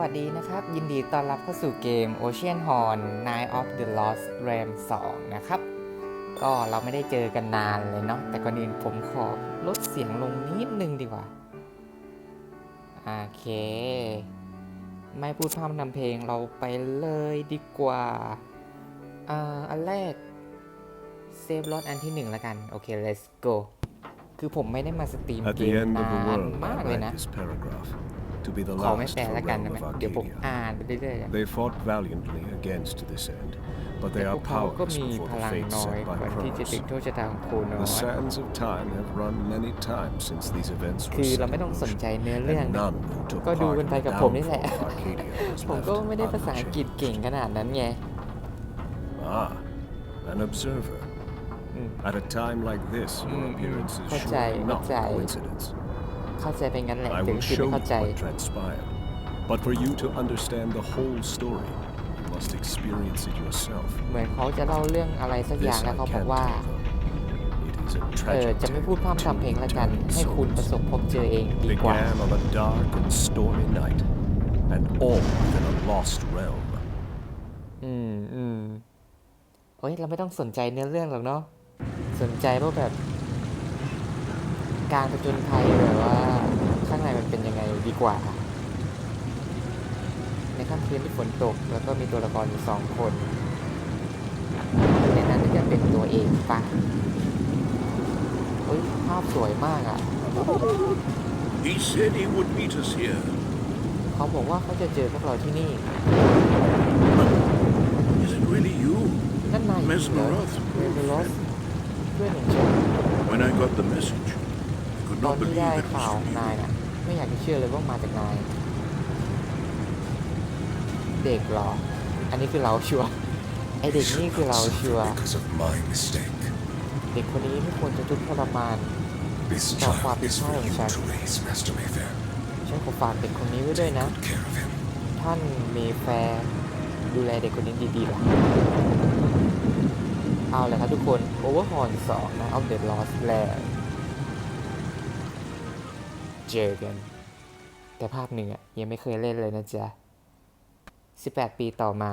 วัสดีนะครับ ยินดีต้อนรับเข้าสู่เกม Ocean Horn Night of the Lost Ram 2 นะครับ ก็เราไม่ได้เจอกันนานเลยเนาะแต่ก่อนอื่นผมขอลดเสียงลงนิดนึงดีกว่า โอเค ไม่พูดพร่ำนำเพลงเราไปเลยดีกว่า อ่า อันแรกเซฟรถอันที่หนึ่งแล้วกัน โอเค let's go คือผมไม่ได้มาสตรีมเกมนานมากเลยนะ this paragraph to be the ขอไม่ last แปล for แล้วกัน realm นะ of เดี๋ยวผม Arcadia. อ่านไปเรื่อยๆอะ They fought valiantly against this end, but they แต่พ are วกเขาก็ powerless มี before พ the ลัง fate น้อย set กว่า by ที่จะถึง Kronos. โทษชะตาของโคโน The sands of time have run many times since these events คื were อเรา set ไม่ in ต้องสน motion, ใจเนื้อเรื่อง and none who took ก็ดู part กัน in ไป the กับผมนี่แหละ downfall of Arcadia was ผมก็ left ไม่ได้ภาษาอังกฤษ unchanged. เก่งขนาดนั้นไง Ah, an observer. อืม At a time like this, your Mm, appearance is เข้าใจ surely not เข้าใจ coincidence. เข้าใจเป็นงั้นแหละ I ถึง will คือ show ไม่ you เข้าใจ what transpired. But for you to understand the whole story, you must experience it yourself. เหมือนเขาจะเล่าเรื่องอะไรสักอย่าง This แล้ว I เขาบอก can't ว่า tell, though. It is a เออ tragic จะไม่พูดพร่ำ tale ทำเพลง of ละ two กันให้ eternal คุณประสบ souls. พบเจอเองดีกว่า Began on a dark and stormy night, and all within a lost realm. อืมอืมเฮ้ยเราไม่ต้องสนใจเนื้อเรื่องหรอกเนาะสนใจว่าแบบ การผจญภัยแบบว่าข้างในมันเป็นยังไงดีกว่า ในค่ำคืนที่ฝนตก แล้วก็มีตัวละครอยู่สองคนในนั้นก็จะเป็นตัวเองปะเฮ้ยภาพสวยมากอะ He said he would meet us here. เขาบอกว่าเขาจะเจอพวกเราที่นี่ Is it really you? นั่นนายเหรอ Mesmeroth, เมสเมโรสเพื่อนของฉัน When I got the message, I could ตอน not ที่ believe ได้ it ข่าว was ของนาย you. น่ะไม่อยากจะเชื่อเลยว่ามาจากนาย เด็กเหรอ อันนี้คือเราชัวร์ไอเด็กนี่คือเราชัวร์ because of my mistake. เด็กคนนี้ไม่ควรจะทุกข์ทรมาน This Stop child what is is for wrong, you Jack. to raise, Master Mayfair. ฉันขอฝากเด็กคนนี้ไว้ด้วยนะ Good care of him. ท่านเมแฟร์ดูแลเด็กคนนี้ดีๆล่ะเอาเลยครับทุกคน Overhaul 2นะ Of the Lost Land เจอกัน แต่ภาคหนึ่งอะยังไม่เคยเล่นเลยนะจ๊ะ 18 ปีต่อมา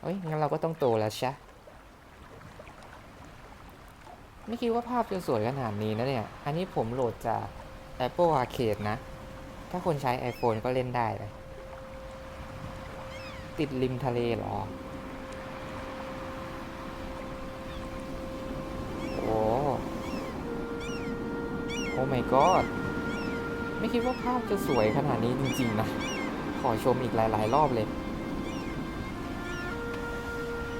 เฮ้ย งั้นเราก็ต้องโตแล้วใช่ไม่คิดว่าภาพจะสวยขนาดนี้นะเนี่ย อันนี้ผมโหลดจาก Apple Arcade นะ ถ้าคนใช้ iPhone ก็เล่นได้เลย ติดริมทะเลเหรอ โอ้ โอ้ my god ไม่คิดว่าภาพจะสวยขนาดนี้จริงๆนะ ขอชมอีกหลายๆ รอบเลย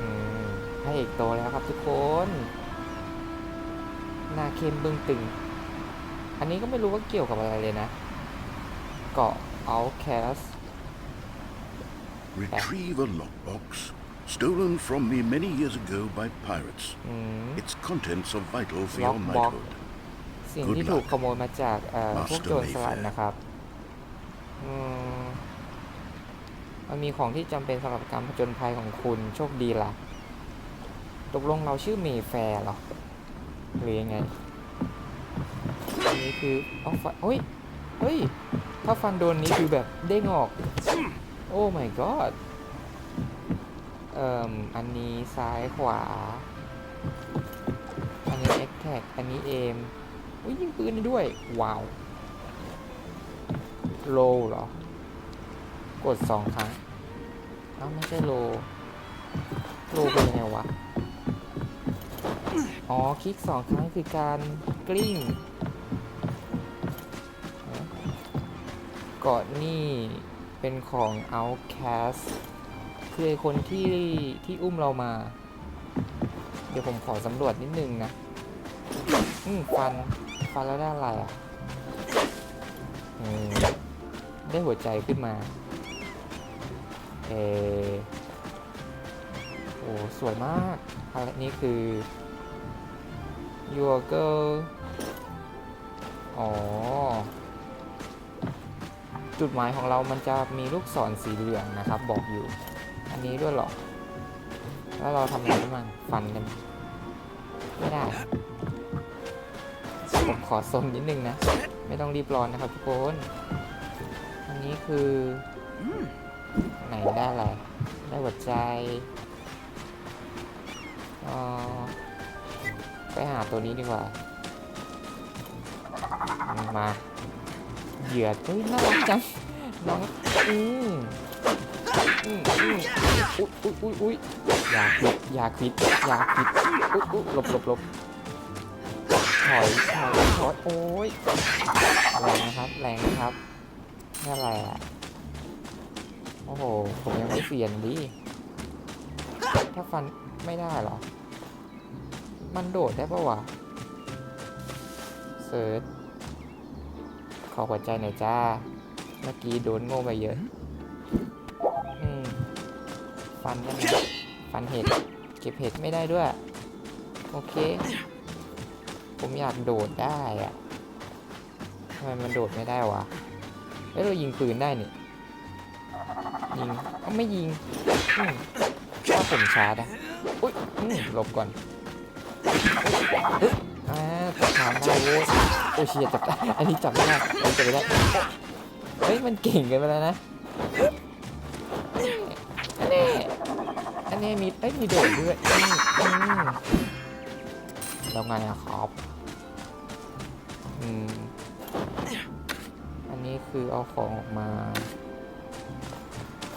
อืมพระเอกโตแล้วครับทุกคนหน้าเข้มเบื้องตึง อันนี้ก็ไม่รู้ว่าเกี่ยวกับอะไรเลยนะ เกาะ Outcast Retrieve a lockbox stolen from me many years ago by pirates. อืม Its contents are vital for your Lockbox. knighthood. สิ่ง Good ที่ถูก luck ขโมยมาจากเอ่อพวก Master โจรสลัด Mayfair นะครับอืมมันมีของที่จำเป็นสำหรับการผจญภัยของคุณโชคดีล่ะ ตกลงเราชื่อเมแฟร์เหรอ หรือยังไง อันนี้คือเอาฟันเฮ้ย เฮ้ย ถ้าฟันโดนนี้คือแบบเด้งออก โอ้ my god เอ่มอันนี้ซ้ายขวา อันนี้ e x t a c อันนี้เอุ้ยยิงปืนได้ด้วย ว้าว โลเหรอ กดสองครั้งเอ้าไม่ใช่โล โลเป็นยังไงวะ อ๋อ คลิกสองครั้งคือการกลิ้งเกาะนี่เป็นของ Outcast คือไอคนที่ที่อุ้มเรามา เดี๋ยวผมขอสำรวจนิดนึงนะ อืมฟัน ฟันแล้วได้อะไรอะอได้หัวใจขึ้นมาเอโอ้สวยมากอะไรนี่คือ your girl อ๋อ จุดหมายของเรามันจะมีลูกศรสีเหลืองนะครับ บอกอยู่ อันนี้ด้วยหรอ แล้วเราทำอะไรได้บ้างฟันกัน ไม่ได้ ผมขอสมนิดนึงนะ ไม่ต้องรีบร้อนนะครับทุกคน อันนี้คือ ไหนได้อะไร ได้หัวใจเออไปหาตัวนี้ดีกว่า มาเหยื่อเฮ้ยน่ารักจังน้องอืมอืมอืมอุ๊ยอุ๊ยอุ๊ยอุ๊ยอย่าคิดอย่าคิดอย่าคิดอุ๊ยอุ๊ยหลบหลบหลบ อยถอยถอยโอ้ยแรงนะครับแรงนะครับนี่อะไรอะโอ้โหผมยังไม่เสียนดิถ้าฟันไม่ได้หรอ มันโดดได้ปะวะเซิร์ชขอหัวใจหน่อยจ้า เมื่อกี้โดนโง่ไปเยอะอืมฟันยังไงฟันเห็ด เก็บเห็ดไม่ได้ด้วย โอเค ผมอยากโดดได้อะทำไมมันโดดไม่ได้วะเอ้ยเรายิงปืนได้นี่ยิงเอาไม่ยิงถ้าผมชาร์จอะอุ้ยหลบก่อนอ่าจับทางได้โว้ยโอ้ยเชียจับได้อันนี้จับไม่ได้อันจับไม่ได้เฮ้ยมันเก่งกันไปแล้วนะอันนี้อันนี้มีเอ้ยมีโดดด้วยอืมอืมแล้วไงอะครับ อืมอันนี้คือเอาของออกมา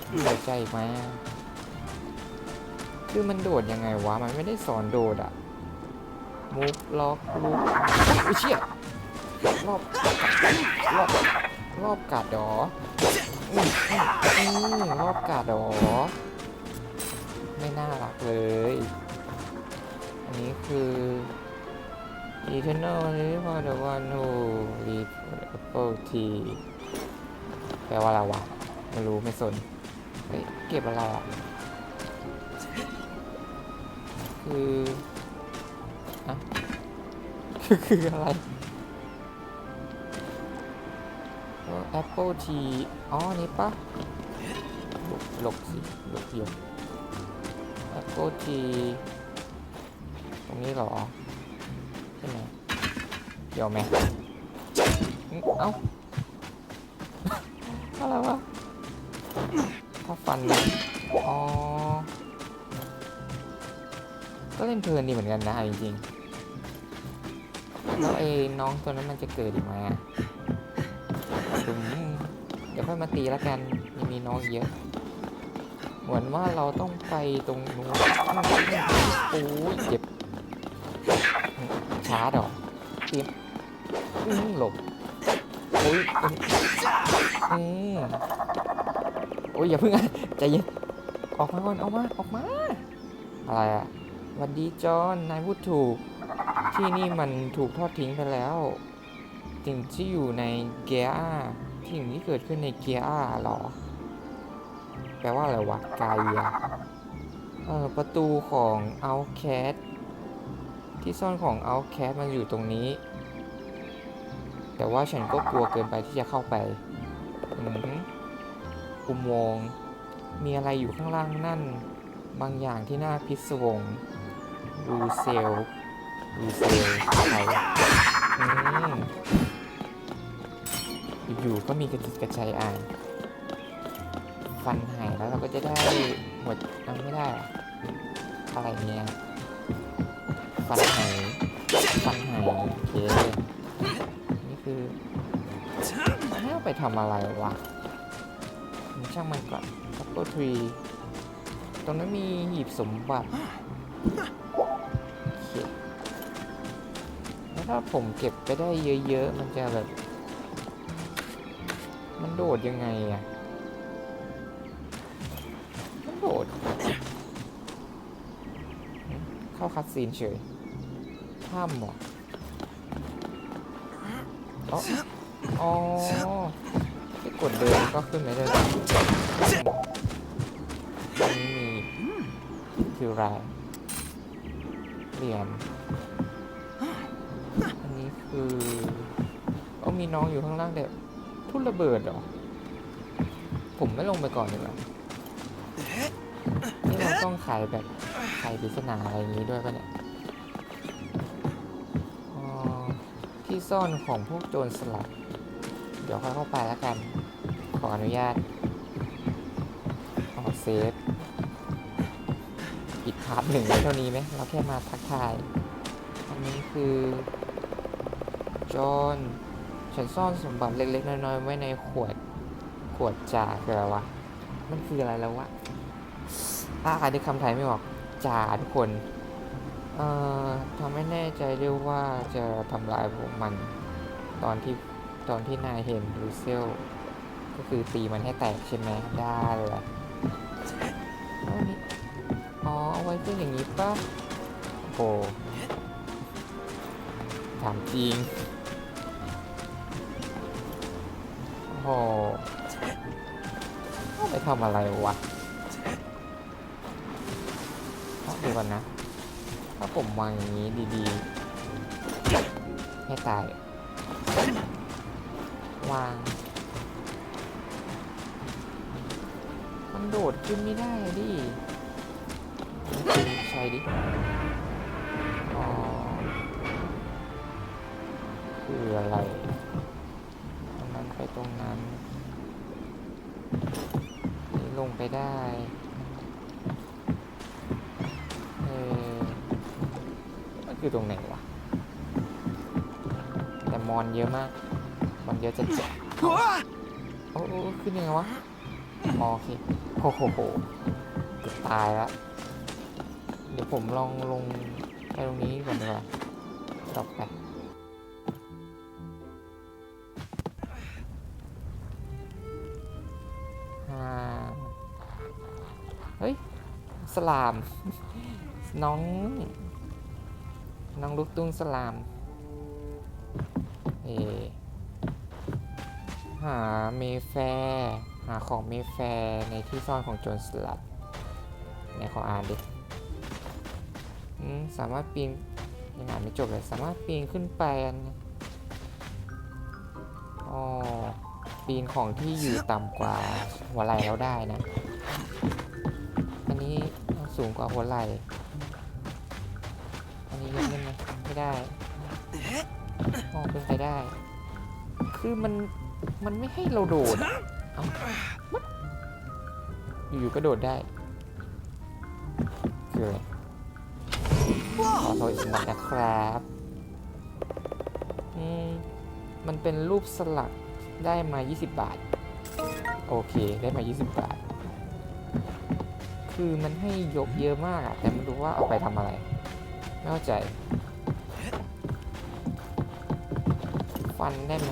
เหลือใจอีกไหมอะคือมันโดดยังไงวะ มันไม่ได้สอนโดดอะมุกล็อกลุกอุ้ยเชี่ยรอบรอบรอบกัดดออืมอืมอืมรอบกัดดอไม่น่ารักเลย อันนี้คือ Eternal Live for the one who lead Apple T แปลว่าอะไรวะ ไม่รู้ไม่สน เฮ้ย เก็บอะไรอะ คืออะคือคืออะไรเออ Apple T อ๋อ นี่ปะหลบหลบสิหลบเดียว Apple T ตรงนี้เหรอ ใช่ไหมเกี่ยวไหมอืมเอ้าอะไรวะถ้าฟันนะอ๋อ ก็เล่นเพลินดีเหมือนกันนะจริงๆแล้วไอ้น้องตัวนั้นมันจะเกิดอีกไหมอะอืมเดี๋ยวค่อยมาตีแล้วกันยังมีน้องเยอะ เหมือนว่าเราต้องไปตรงนู้นโอ้ยเจ็บ ชาร์จหรอเตรียมหลบโอ้ยอืมโอ้ยอย่าเพิ่งใจเย็นออกมาก่อนออกมาออกมา อะไรอะวันดีจอนนายพูดถูก ที่นี่มันถูกทอดทิ้งไปแล้วสิ่งที่อยู่ในเกียร์สิ่งที่เกิดขึ้นในเกียร์หรอ แปลว่าอะไรวะไกลอะเออประตูของ Outcast ที่ซ่อนของ Outcast มันอยู่ตรงนี้ แต่ว่าฉันก็กลัวเกินไปที่จะเข้าไปอุโมงค์มีอะไรอยู่ข้างล่างนั่น บางอย่างที่น่าพิศวงรูเซลรูเซลใครออยู่ๆก็มีกระจิตกระใจอ่านฟันหายแล้วเราก็จะได้หมดเอาไม่ได้ อะอะไรเนี่ย ฟันหายฟันหายโอเคนี่คือให้เอาไปทำอะไรวะช่างมันก่อน Apple Tree ตรงนั้นมีหีบสมบัติโอเคแล้วถ้าผมเก็บไปได้เยอะๆ มันจะแบบ มันโดดยังไงอะมันโดด เข้าคัดซีนเฉย ถ้ำเหรออ๋ออ๋อที่กดเดินก็ขึ้นไปได้เลยอันนี้มีคืออะไรเหรียญอันนี้คือเอามีน้องอยู่ข้างล่างเด็กทุ่นระเบิดเหรอ ผมไม่ลงไปก่อนดีกว่านี่เราต้องขายแบบขายปริศนาอะไรอย่างนี้ด้วยปะเนี่ย ที่ซ่อนของพวกโจรสลัด เดี๋ยวค่อยเข้าไปแล้วกัน ขออนุญาตออกเซฟปิดพาร์ทหนึ่งเท่านี้ไหมเราแค่มาทักทาย อันนี้คือจอนฉันซ่อนสมบัติเล็กๆ น้อยๆ ไว้ในขวด ขวดจ่าคืออะไรวะ มันคืออะไรแล้ววะอ่าอ่านในคำไทยไม่ออกจ่าทุกคน เอ่อทำไม่แน่ใจด้วยว่าจะทำลายพวกมัน ตอนที่ตอนที่นายเห็นลูเซลก็คือตีมันให้แตกใช่ไหมได้เลยเอานี่อ๋อเอาไว้ขึ้นอย่างนี้ป่ะโอ้โหถามจริงโอ้โหเอาไปทำอะไรวะเอาดูก่อนนะ ถ้าผมวางอย่างนี้ดีๆ ให้ตาย วาง มันโดดขึ้นไม่ได้ดิใช่ดิอ๋อคืออะไร ตรงนั้นไปตรงนั้นนี่ลงไปได้ เออ มันคือตรงไหนวะ แต่มอนเยอะมาก มอนเยอะจะเจ็บโอ้โอ้ขึ้นยังไงวะอ๋อโอเคโอ้โหโหเกือบตายแล้ว เดี๋ยวผมลองลงไปตรงนี้ก่อนดีกว่าต่อไปเฮ้ย สลาม น้อง น้องลูกตุ้งสลาม เอ หาเมแฟร์หาของเมแฟร์ในที่ซ่อนของโจรสลัดไหนขออ่านดิสามารถปีนยังอ่านไม่จบเลย สามารถปีนขึ้นไปอันอ๋อ ปีนของที่อยู่ต่ำกว่าหัวไหล่เราได้นะ อันนี้สูงกว่าหัวไหล่อันนี้ยกได้ ไหมไม่ได้อ๋อเป็นไปได้ คือมัน มันไม่ให้เราโดดอะเอ้า what? อยู่ๆก็โดดได้คืออะไรขอโทษอีกหน่อยนะครับอืมมันเป็นรูปสลักได้มา 20 บาท โอเค ได้มา 20 บาท คือมันให้ยกเยอะมากอะแต่ไม่รู้ว่าเอาไปทำอะไร ไม่เข้าใจ ฟันได้ไหม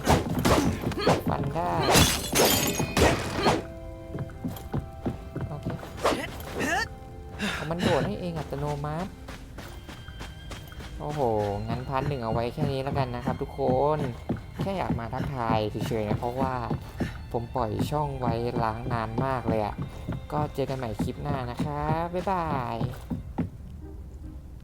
ฟันได้โอเคมันโดดให้เองอัตโนมัติโอ้โห งั้นพาร์ทหนึ่งเอาไว้แค่นี้แล้วกันนะครับทุกคน แค่อยากมาทักทายเฉยๆนะเพราะว่าผมปล่อยช่องไว้ล้างนานมากเลยอะ่ะ ก็เจอกันใหม่คลิปหน้านะครับ บ๊ายบาย